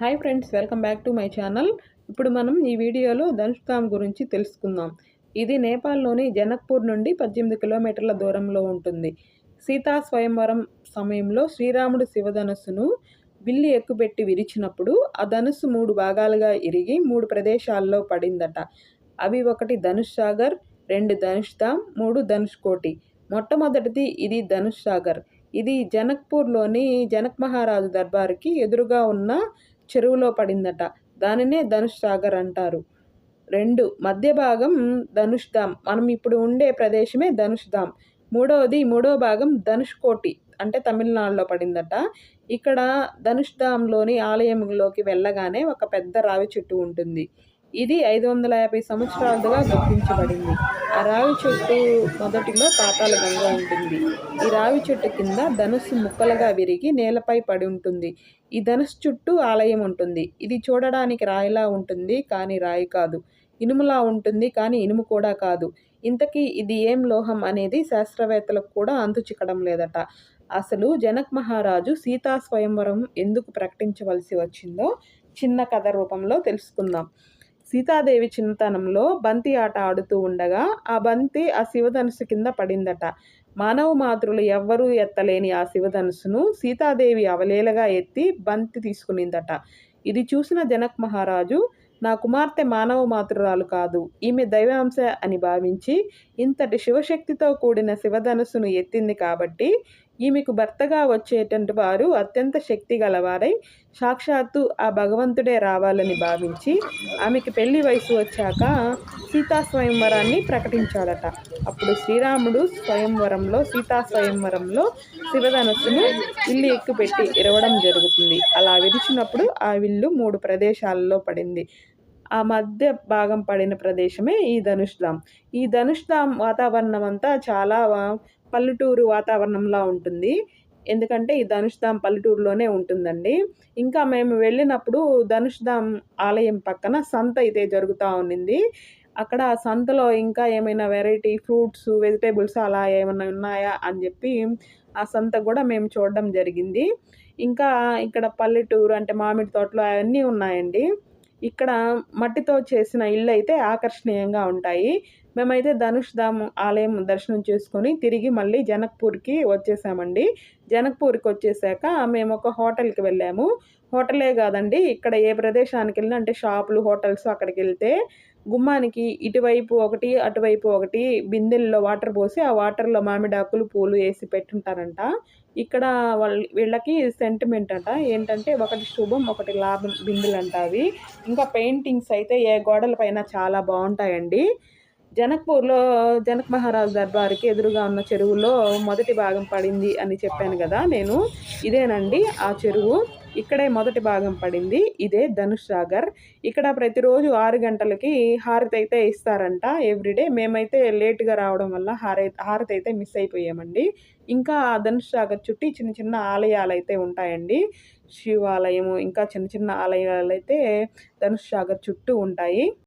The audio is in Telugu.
Hi friends welcome back to my channel. ఇప్పుడు మనం ఈ వీడియోలో ధనుష్ధామ్ గురించి తెలుసుకుందాం. ఇది నేపాల్లోని జనక్పూర్ నుండి పద్దెనిమిది కిలోమీటర్ల దూరంలో ఉంటుంది. సీతా స్వయంవరం సమయంలో శ్రీరాముడు శివధనుస్సును విల్లి ఎక్కుపెట్టి విరిచినప్పుడు ఆ ధనుస్సు మూడు భాగాలుగా ఇరిగి మూడు ప్రదేశాల్లో పడిందట. అవి ఒకటి ధనుష్ సాగర్ రెండు ధనుష్ ధామ్ మూడు ధనుష్ కోటి. మొట్టమొదటిది ఇది ధనుష్ సాగర్. ఇది జనక్పూర్లోని జనక్ మహారాజు దర్బార్కి ఎదురుగా ఉన్న చెరువులో పడిందట. దానినే ధనుష్ సాగర్ అంటారు. రెండు మధ్య భాగం ధనుష్ ధామ్. మనం ఇప్పుడు ఉండే ప్రదేశమే ధనుష్ ధామ్. మూడవది మూడో భాగం ధనుష్ కోటి అంటే తమిళనాడులో పడిందట. ఇక్కడ ధనుష్ ధామ్లోని ఆలయంలోకి వెళ్ళగానే ఒక పెద్ద రావి చెట్టు ఉంటుంది. ఇది ఐదు వందల యాభై సంవత్సరాలుగా గుర్తించబడింది. ఆ రావి చెట్టు మొదటిలో పాతాల గంగ ఉంటుంది. ఈ రావి చెట్టు కింద ధనుస్సు ముక్కలుగా విరిగి నేలపై పడి ఉంటుంది. ఈ ధనుస్సు చుట్టూ ఆలయం ఉంటుంది. ఇది చూడడానికి రాయిలా ఉంటుంది కానీ రాయి కాదు. ఇనుములా ఉంటుంది కానీ ఇనుము కూడా కాదు. ఇంతకీ ఇది ఏం లోహం అనేది శాస్త్రవేత్తలకు కూడా అంతు చిక్కడం లేదట. అసలు జనక్ మహారాజు సీతా స్వయంవరం ఎందుకు ప్రకటించవలసి వచ్చిందో చిన్న కథ రూపంలో తెలుసుకుందాం. సీతాదేవి చిన్నతనంలో బంతి ఆట ఆడుతూ ఉండగా ఆ బంతి ఆ శివధనుసు కింద పడిందట. మానవ మాతృలు ఎవ్వరూ ఎత్తలేని ఆ శివధనుసును సీతాదేవి అవలేలగా ఎత్తి బంతి తీసుకునిందట. ఇది చూసిన జనక్ మహారాజు నా కుమార్తె మానవ మాతృరాలు కాదు. ఈమె దైవాంశ అని భావించి ఇంతటి శివశక్తితో కూడిన శివధనుసును ఎత్తింది కాబట్టి ఈమెకు భర్తగా వచ్చేటువంటి వారు అత్యంత శక్తి గలవారై సాక్షాత్తు ఆ భగవంతుడే రావాలని భావించి ఆమెకి పెళ్ళి వయసు వచ్చాక సీతా స్వయంవరాన్ని ప్రకటించాడట అప్పుడు శ్రీరాముడు స్వయంవరంలో సీతా స్వయంవరంలో శివధనస్సును ఇల్లు ఎక్కుపెట్టి ఇరవడం జరుగుతుంది. అలా విరిచినప్పుడు ఆ విల్లు మూడు ప్రదేశాలలో పడింది. ఆ మధ్య భాగం పడిన ప్రదేశమే ఈ ధనుష్ధాం ఈ ధనుష్ధాం వాతావరణం అంతా చాలా పల్లెటూరు వాతావరణంలా ఉంటుంది. ఎందుకంటే ఈ ధనుష్ధామ్ పల్లెటూరులోనే ఉంటుందండి. ఇంకా మేము వెళ్ళినప్పుడు ధనుష్ధామ్ ఆలయం పక్కన సంత అయితే జరుగుతూ ఉండింది అక్కడ సంతలో ఇంకా ఏమైనా వెరైటీ ఫ్రూట్స్ వెజిటేబుల్స్ అలా ఏమైనా ఉన్నాయా అని చెప్పి ఆ సంత కూడా మేము చూడడం జరిగింది. ఇంకా ఇక్కడ పల్లెటూరు అంటే మామిడి తోటలు అవన్నీ ఉన్నాయండి. ఇక్కడ మట్టితో చేసిన ఇళ్ళు అయితే ఆకర్షణీయంగా ఉంటాయి. మేమైతే ధనుష్ ధామ్ ఆలయం దర్శనం చేసుకొని తిరిగి మళ్ళీ జనక్పూర్కి వచ్చేసామండి. జనక్పూర్కి వచ్చేసాక మేము ఒక హోటల్కి వెళ్ళాము. హోటలే కాదండి ఇక్కడ ఏ ప్రదేశానికి వెళ్ళినా అంటే షాపులు హోటల్స్ అక్కడికి వెళ్తే గుమ్మానికి ఇటువైపు ఒకటి అటువైపు ఒకటి బిందెల్లో వాటర్ పోసి ఆ వాటర్లో మామిడాకులు పూలు వేసి పెట్టుంటారంట. ఇక్కడ వాళ్ళ వీళ్ళకి సెంటిమెంట్ అంట. ఏంటంటే ఒకటి శుభం ఒకటి లాభం బిందెలు అంట అవి. ఇంకా పెయింటింగ్స్ అయితే ఏ గోడల పైన చాలా బాగుంటాయండి. జనక్పూర్లో జనక్ మహారాజ్ దర్బార్కి ఎదురుగా ఉన్న చెరువులో మొదటి భాగం పడింది అని చెప్పాను కదా నేను. ఇదేనండి ఆ చెరువు. ఇక్కడే మొదటి భాగం పడింది. ఇదే ధనుష్ సాగర్. ఇక్కడ ప్రతిరోజు ఆరు గంటలకి హారతి అయితే ఇస్తారంట ఎవ్రీడే మేమైతే లేటుగా రావడం వల్ల హారై హారతి అయితే మిస్ అయిపోయామండి. ఇంకా ధనుష్ సాగర్ చుట్టి చిన్న చిన్న ఆలయాలు అయితే ఉంటాయండి. శివాలయము ఇంకా చిన్న చిన్న ఆలయాలు అయితే ధనుష్ సాగర్ చుట్టూ ఉంటాయి.